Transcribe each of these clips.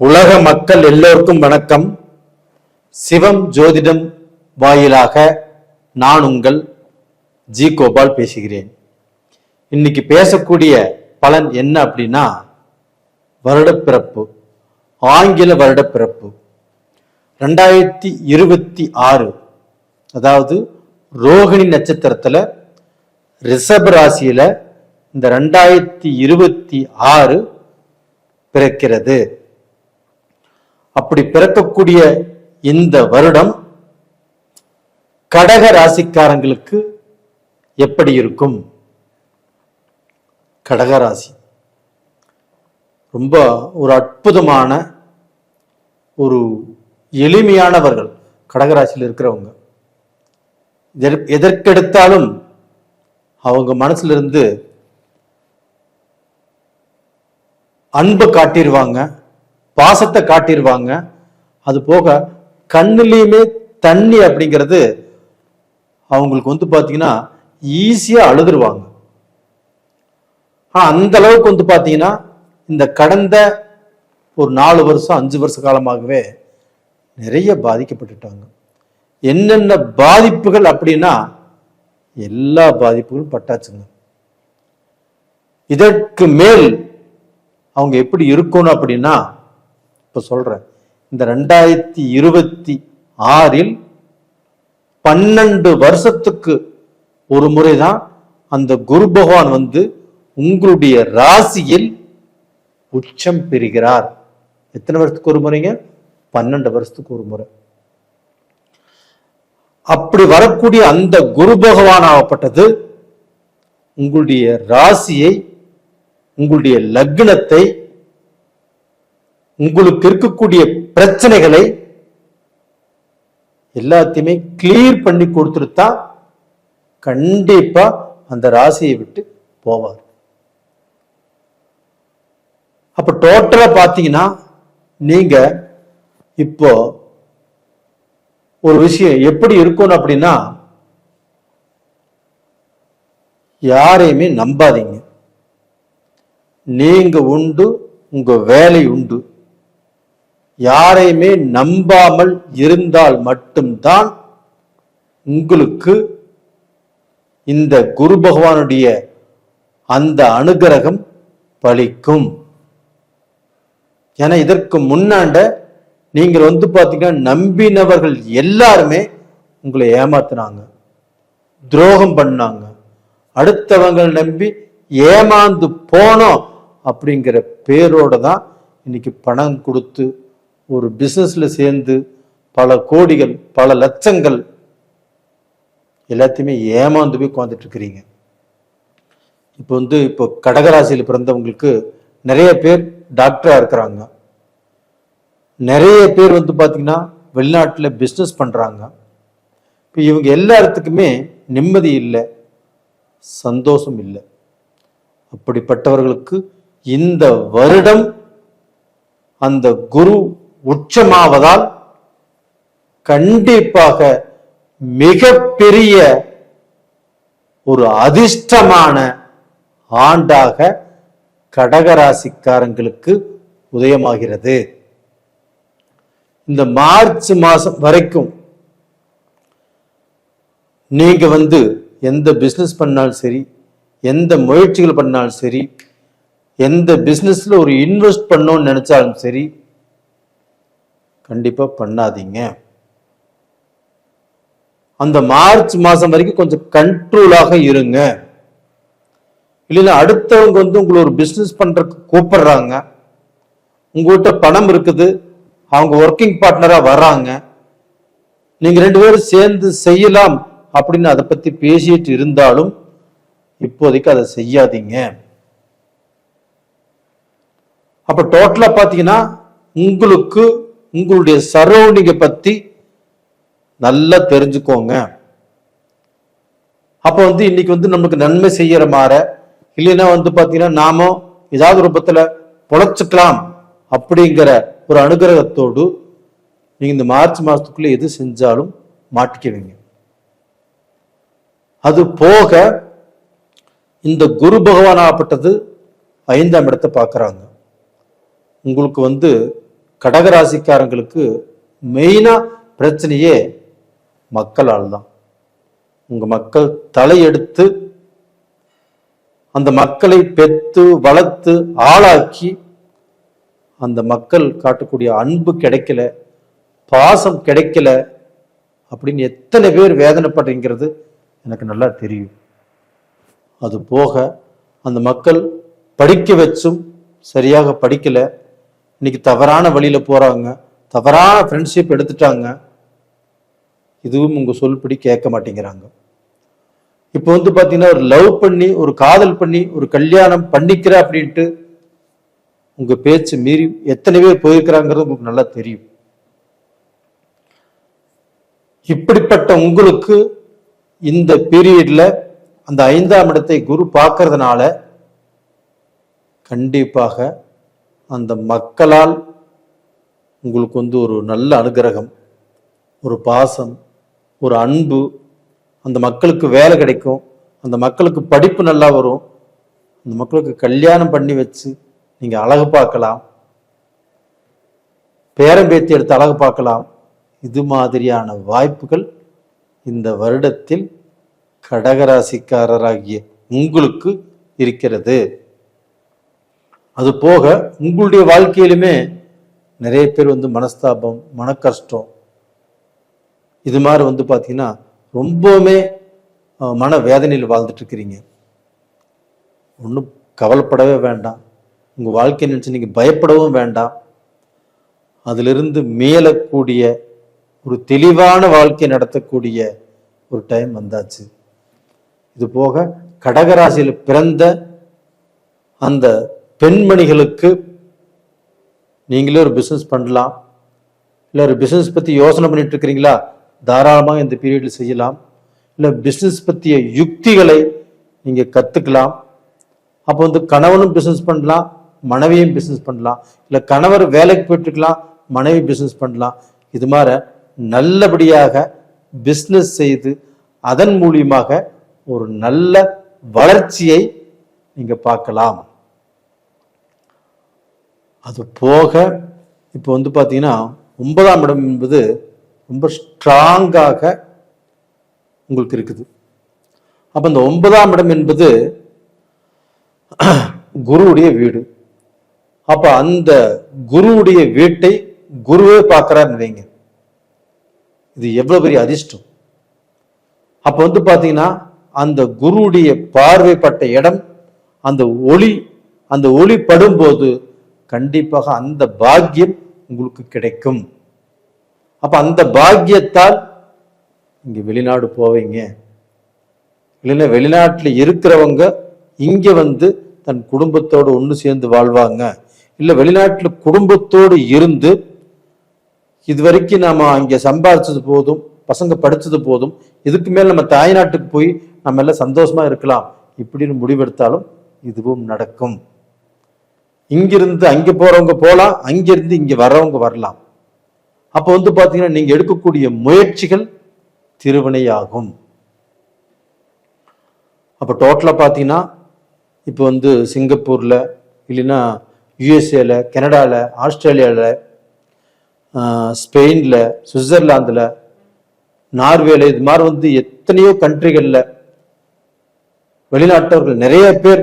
உலக மக்கள் எல்லோருக்கும் வணக்கம். சிவம் ஜோதிடம் வாயிலாக நான் உங்கள் ஜி கோபால் பேசுகிறேன். இன்னைக்கு பேசக்கூடிய பலன் என்ன அப்படின்னா வருடப்பிறப்பு ஆங்கில வருடப்பிறப்பு. ரெண்டாயிரத்தி இருபத்தி ஆறு அதாவது ரோகிணி நட்சத்திரத்தில் ரிஷப ராசியில் இந்த ரெண்டாயிரத்தி இருபத்தி ஆறு பிறக்கிறது. அப்படி பிறக்கக்கூடிய இந்த வருடம் கடக ராசிக்காரங்களுக்கு எப்படி இருக்கும்? கடக ராசி. ரொம்ப ஒரு அற்புதமான ஒரு எளிமையானவர்கள் கடகராசியில் இருக்கிறவங்க. எதற்கெடுத்தாலும் அவங்க மனசுல இருந்து அன்பு காட்டிடுவாங்க பாசத்தை காட்டிடுவாங்க அது போக கண்ணுலேயுமே தண்ணி அப்படிங்கிறது அவங்களுக்கு வந்து பார்த்தீங்கன்னா ஈஸியாக அழுதுருவாங்க. ஆனால் அந்த அளவுக்கு வந்து பார்த்தீங்கன்னா இந்த கடந்த ஒரு நாலு வருஷம் அஞ்சு வருஷ காலமாகவே நிறைய பாதிக்கப்பட்டுட்டாங்க. என்னென்ன பாதிப்புகள் அப்படின்னா எல்லா பாதிப்புகளும் பட்டாச்சுங்க. இதற்கு மேல் அவங்க எப்படி இருக்கணும் அப்படின்னா இப்போ சொல்றேன். இந்த ரெண்டாயிரத்தி இருபத்தி ஆறில் பன்னெண்டு வருஷத்துக்கு ஒரு முறைதான் அந்த குரு பகவான் வந்து உங்களுடைய ராசியில் உச்சம் பெறுகிறார். எத்தனை வருஷத்துக்கு ஒரு முறைங்க? பன்னெண்டு வருஷத்துக்கு ஒரு முறை. அப்படி வரக்கூடிய அந்த குரு பகவான் ஆகப்பட்டது உங்களுடைய ராசியை உங்களுடைய லக்னத்தை உங்களுக்கு இருக்கக்கூடிய பிரச்சனைகளை எல்லாத்தையுமே கிளியர் பண்ணி கொடுத்துருத்தா கண்டிப்பா அந்த ராசியை விட்டு போவார். அப்ப டோட்டலா பாத்தீங்கன்னா நீங்க இப்போ ஒரு விஷயம் எப்படி இருக்கணும் அப்படின்னா யாரையுமே நம்பாதீங்க. நீங்க உண்டு உங்க வேலை உண்டு. யாரையுமே நம்பாமல் இருந்தால் மட்டும்தான் உங்களுக்கு இந்த குரு பகவானுடைய அந்த அனுகிரகம் பலிக்கும். ஏன்னா இதற்கு முன்னாண்ட நீங்கள் வந்து பார்த்தீங்கன்னா நம்பினவர்கள் எல்லாருமே உங்களை ஏமாத்தினாங்க. துரோகம் பண்ணாங்க. அடுத்தவங்களை நம்பி ஏமாந்து போனோம் அப்படிங்கிற பேரோட தான் இன்னைக்கு பணம் கொடுத்து ஒரு பிசினஸ்ல சேர்ந்து பல கோடிகள் பல லட்சங்கள் எல்லாத்தையுமே ஏமாந்து போய் உட்காந்துட்டு இருக்கிறீங்க இப்போ வந்து இப்போ கடகராசியில் பிறந்தவங்களுக்கு நிறைய பேர் டாக்டரா இருக்கிறாங்க. நிறைய பேர் வந்து பார்த்தீங்கன்னா வெளிநாட்டில் பிஸ்னஸ் பண்ணுறாங்க இப்போ இவங்க எல்லாத்துக்குமே நிம்மதி இல்லை சந்தோஷம் இல்லை. அப்படிப்பட்டவர்களுக்கு இந்த வருடம் அந்த குரு உச்சமாவதால் கண்டிப்பாக மிகப்பெரிய ஒரு அதிர்ஷ்டமான ஆண்டாக கடகராசிக்காரங்களுக்கு உதயமாகிறது. இந்த மார்ச் மாசம் வரைக்கும் நீங்க வந்து எந்த பிஸ்னஸ் பண்ணாலும் சரி எந்த முயற்சிகள் பண்ணாலும் சரி எந்த பிஸ்னஸ்ல ஒரு இன்வெஸ்ட் பண்ணோன்னு நினைச்சாலும் சரி கண்டிப்பாக பண்ணாதீங்க. அந்த மார்ச் மாதம் வரைக்கும் கொஞ்சம் கண்ட்ரோலாக இருங்க. இல்லைன்னா அடுத்தவங்க வந்து உங்களை ஒரு பிஸ்னஸ் பண்ணுறதுக்கு கூப்பிடுறாங்க. உங்ககிட்ட பணம் இருக்குது. அவங்க ஒர்க்கிங் பார்ட்னராக வராங்க. நீங்கள் ரெண்டு பேரும் சேர்ந்து செய்யலாம் அப்படின்னு அதை பற்றி பேசிட்டு இருந்தாலும் இப்போதைக்கு அதை செய்யாதீங்க. அப்போ டோட்டலாக பார்த்தீங்கன்னா உங்களுக்கு உங்களுடைய சரௌண்டிங்கை பத்தி நல்லா தெரிஞ்சுக்கோங்க. அப்போ வந்து இன்னைக்கு வந்து நமக்கு நன்மை செய்யற மாற இல்லைன்னா வந்து பார்த்தீங்கன்னா நாம ஏதாவது ரூபத்துல பொழைச்சிக்கலாம் அப்படிங்கிற ஒரு அனுகிரகத்தோடு நீங்க இந்த மார்ச் மாதத்துக்குள்ளே எது செஞ்சாலும் மாட்டிக்குவீங்க அது போக இந்த குரு பகவான் ஆகப்பட்டது ஐந்தாம் இடத்தை பார்க்கறாங்க. உங்களுக்கு வந்து கடகராசிக்காரங்களுக்கு மெயினாக பிரச்சனையே மக்களால் தான் உங்கள் மக்கள் தலையெடுத்து அந்த மக்களை பெத்து வளர்த்து ஆளாக்கி அந்த மக்கள் காட்டக்கூடிய அன்பு கிடைக்கல பாசம் கிடைக்கல அப்படின்னு எத்தனை பேர் வேதனைப்படுறீங்கிறது எனக்கு நல்லா தெரியும். அது போக அந்த மக்கள் படிக்க வச்சும் சரியாக படிக்கலை. இன்னைக்கு தவறான வழியில் போகிறாங்க தவறான ஃப்ரெண்ட்ஷிப் எடுத்துட்டாங்க. இதுவும் உங்கள் சொல்படி கேட்க மாட்டேங்கிறாங்க. இப்போ வந்து பார்த்தீங்கன்னா ஒரு லவ் பண்ணி ஒரு காதல் பண்ணி ஒரு கல்யாணம் பண்ணிக்கிற அப்படின்ட்டு உங்கள் பேச்சு மீறி எத்தனை பேர் போயிருக்கிறாங்கிறது உங்களுக்கு நல்லா தெரியும். இப்படிப்பட்ட உங்களுக்கு இந்த பீரியடில் அந்த ஐந்தாம் இடத்தை குரு பார்க்கறதுனால கண்டிப்பாக அந்த மக்களால் உங்களுக்கு வந்து ஒரு நல்ல அனுகிரகம் ஒரு பாசம் ஒரு அன்பு அந்த மக்களுக்கு வேலை கிடைக்கும் அந்த மக்களுக்கு படிப்பு நல்லா வரும் அந்த மக்களுக்கு கல்யாணம் பண்ணி வச்சு நீங்கள் அழகு பார்க்கலாம் பேரம்பேத்தி எடுத்து அழகு பார்க்கலாம். இது மாதிரியான வாய்ப்புகள் இந்த வருடத்தில் கடகராசிக்காரராகிய உங்களுக்கு இருக்கிறது. அது போக உங்களுடைய வாழ்க்கையிலுமே நிறைய பேர் வந்து மனஸ்தாபம் மனக்கஷ்டம். இது மாதிரி வந்து பார்த்தீங்கன்னா ரொம்பவுமே மன வேதனையில் வாழ்ந்துட்டுருக்கிறீங்க. ஒன்றும் கவலைப்படவே வேண்டாம். உங்கள் வாழ்க்கையை நினச்சி நீங்கள் பயப்படவும் வேண்டாம். அதிலிருந்து மீளக்கூடிய ஒரு தெளிவான வாழ்க்கை நடத்தக்கூடிய ஒரு டைம் வந்தாச்சு. இது போக கடகராசியில் பிறந்த அந்த பெண்மணிகளுக்கு நீங்களே ஒரு பிஸ்னஸ் பண்ணலாம். இல்லை ஒரு பிஸ்னஸ் பற்றி யோசனை பண்ணிட்டு இருக்கிறீங்களா? தாராளமாக இந்த பீரியடில் செய்யலாம். இல்லை பிஸ்னஸ் பற்றிய யுக்திகளை நீங்கள் கற்றுக்கலாம் அப்போ வந்து கணவனும் பிஸ்னஸ் பண்ணலாம் மனைவியும் பிஸ்னஸ் பண்ணலாம். இல்லை கணவர் வேலைக்கு போயிட்டுருக்கலாம் மனைவி பிஸ்னஸ் பண்ணலாம். இது மாதிரி நல்லபடியாக பிஸ்னஸ் செய்து அதன் மூலியமாக ஒரு நல்ல வளர்ச்சியை நீங்கள் பார்க்கலாம். அது போக இப்போ வந்து பார்த்தீங்கன்னா ஒன்பதாம் இடம் என்பது ரொம்ப ஸ்ட்ராங்காக உங்களுக்கு இருக்குது. அப்போ இந்த ஒன்பதாம் இடம் என்பது குருவுடைய வீடு. அப்போ அந்த குருவுடைய வீட்டை குருவே பார்க்குறாருன்னு வைங்க. இது எவ்வளோ பெரிய அதிர்ஷ்டம். அப்போ வந்து பார்த்தீங்கன்னா அந்த குருவுடைய பார்வைப்பட்ட இடம் அந்த ஒளி அந்த ஒளி படும்போது கண்டிப்பாக அந்த பாக்கியம் உங்களுக்கு கிடைக்கும். அப்ப அந்த பாக்கியத்தால் இங்க வெளிநாடு போவீங்க. இல்லைன்னா வெளிநாட்டில் இருக்கிறவங்க இங்க வந்து தன் குடும்பத்தோடு ஒன்று சேர்ந்து வாழ்வாங்க. இல்லை வெளிநாட்டில் குடும்பத்தோடு இருந்து இது வரைக்கும் நாம அங்கே சம்பாதிச்சது போதும் பசங்க படிச்சது போதும் இதுக்கு மேல் நம்ம தாய்நாட்டுக்கு போய் நம்ம எல்லாம் சந்தோஷமா இருக்கலாம். இப்படின்னு முடிவெடுத்தாலும் இதுவும் நடக்கும். இங்கிருந்து அங்கே போறவங்க போகலாம் அங்கிருந்து இங்கே வர்றவங்க வரலாம். அப்போ வந்து பார்த்தீங்கன்னா நீங்கள் எடுக்கக்கூடிய முயற்சிகள் திருவினையாகும். அப்போ டோட்டலாக பார்த்தீங்கன்னா இப்போ வந்து சிங்கப்பூரில் இல்லைன்னா யுஎஸ்ஏல கனடாவில் ஆஸ்திரேலியாவில் ஸ்பெயினில் சுவிட்சர்லாந்தில் நார்வேல இது மாதிரி வந்து எத்தனையோ கண்ட்ரிகளில் வெளிநாட்டவர்கள் நிறைய பேர்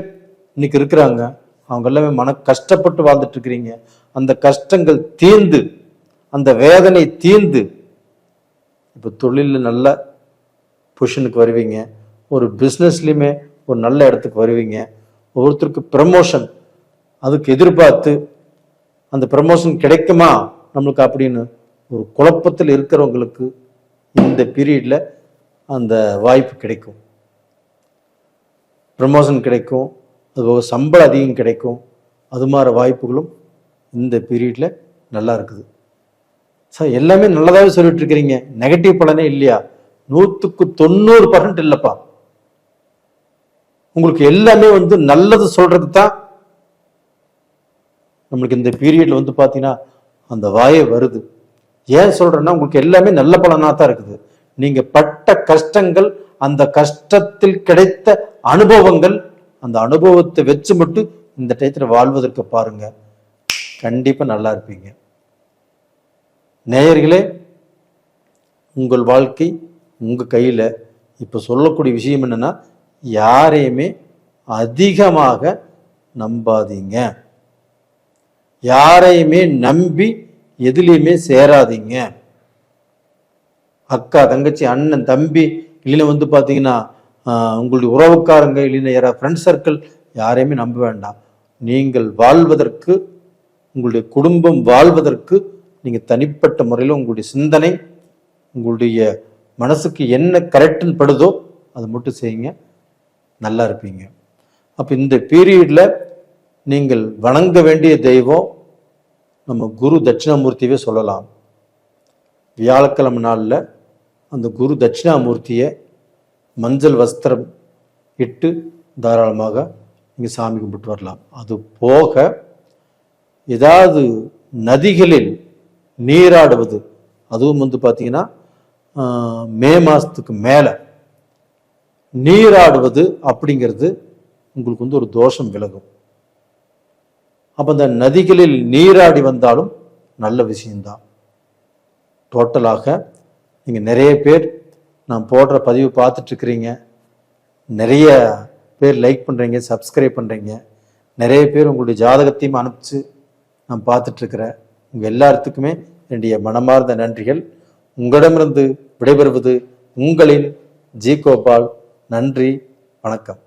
இன்னைக்கு இருக்கிறாங்க. அவங்க எல்லாமே மன கஷ்டப்பட்டு வாழ்ந்துட்டு இருக்கிறீங்க அந்த கஷ்டங்கள் தீர்ந்து அந்த வேதனை தீர்ந்து இப்போ தொழிலில் நல்ல பொசிஷனுக்கு வருவீங்க. ஒரு பிஸ்னஸ்லையுமே ஒரு நல்ல இடத்துக்கு வருவீங்க. ஒவ்வொருத்தருக்கு ப்ரமோஷன் அதுக்கு எதிர்பார்த்து அந்த ப்ரமோஷன் கிடைக்குமா? நம்மளுக்கு அப்படின்னு ஒரு குழப்பத்தில் இருக்கிறவங்களுக்கு இந்த பீரியடில் அந்த வாய்ப்பு கிடைக்கும். ப்ரமோஷன் கிடைக்கும். அது சம்பளம் அதிகம் கிடைக்கும். அது மாதிரி வாய்ப்புகளும் இந்த பீரியட்ல நல்லா இருக்குது. சார் எல்லாமே நல்லதாவே சொல்லிட்டு இருக்கிறீங்க நெகட்டிவ் பலனே இல்லையா? நூற்றுக்கு தொண்ணூறு பர்சன்ட் இல்லப்பா. உங்களுக்கு எல்லாமே வந்து நல்லது சொல்றது தான் நம்மளுக்கு இந்த பீரியட்ல வந்து பாத்தீங்கன்னா அந்த வாயே வருது. ஏன் சொல்றேன்னா உங்களுக்கு எல்லாமே நல்ல பலனா தான் இருக்குது. நீங்க பட்ட கஷ்டங்கள் அந்த கஷ்டத்தில் கிடைத்த அனுபவங்கள் அந்த அனுபவத்தை வச்சு மட்டும் இந்த டயத்தில் வாழ்வதற்கு பாருங்க. கண்டிப்பாக நல்லா இருப்பீங்க. நேயர்களே உங்கள் வாழ்க்கை உங்கள் கையில். இப்போ சொல்லக்கூடிய விஷயம் என்னென்னா யாரையுமே அதிகமாக நம்பாதீங்க. யாரையுமே நம்பி எதுலேயுமே சேராதீங்க. அக்கா தங்கச்சி அண்ணன் தம்பி இல்லைன்னு வந்து பார்த்தீங்கன்னா உங்களுடைய உறவுக்காரங்க இல்லைன்னா யாராவது ஃப்ரெண்ட் சர்க்கிள் யாரையுமே நம்ப வேண்டாம். நீங்கள் வாழ்வதற்கு உங்களுடைய குடும்பம் வாழ்வதற்கு நீங்கள் தனிப்பட்ட முறையில் உங்களுடைய சிந்தனை உங்களுடைய மனசுக்கு என்ன கரெக்டுன்னு படுதோ அதை மட்டும் செய்யுங்க. நல்லா இருப்பீங்க. அப்போ இந்த பீரியடில் நீங்கள் வணங்க வேண்டிய தெய்வம் நம்ம குரு தட்சிணாமூர்த்தியவே சொல்லலாம். வியாழக்கிழமை நாளில் அந்த குரு தட்சிணாமூர்த்தியை மஞ்சள் வஸ்திரம் இட்டு தாராளமாக நீங்கள் சாமி கும்பிட்டு வரலாம். அது போக ஏதாவது நதிகளில் நீராடுவது அதுவும் வந்து பார்த்தீங்கன்னா மே மாதத்துக்கு மேலே நீராடுவது அப்படிங்கிறது உங்களுக்கு வந்து ஒரு தோஷம் விலகும். அப்போ அந்த நதிகளில் நீராடி வந்தாலும் நல்ல விஷயம்தான். டோட்டலாக நீங்கள் நிறைய பேர் நான் போடுற பதிவு பார்த்துட்ருக்குறீங்க. நிறைய பேர் லைக் பண்ணுறீங்க சப்ஸ்கிரைப் பண்ணுறீங்க நிறைய பேர் உங்களுடைய ஜாதகத்தையும் அனுப்பிச்சு நான் பார்த்துட்ருக்குறேன். உங்கள் எல்லாத்துக்குமே என்னுடைய மனமார்ந்த நன்றிகள். உங்களிடமிருந்து விடைபெறுவது உங்களின் ஜி கோபால். நன்றி வணக்கம்.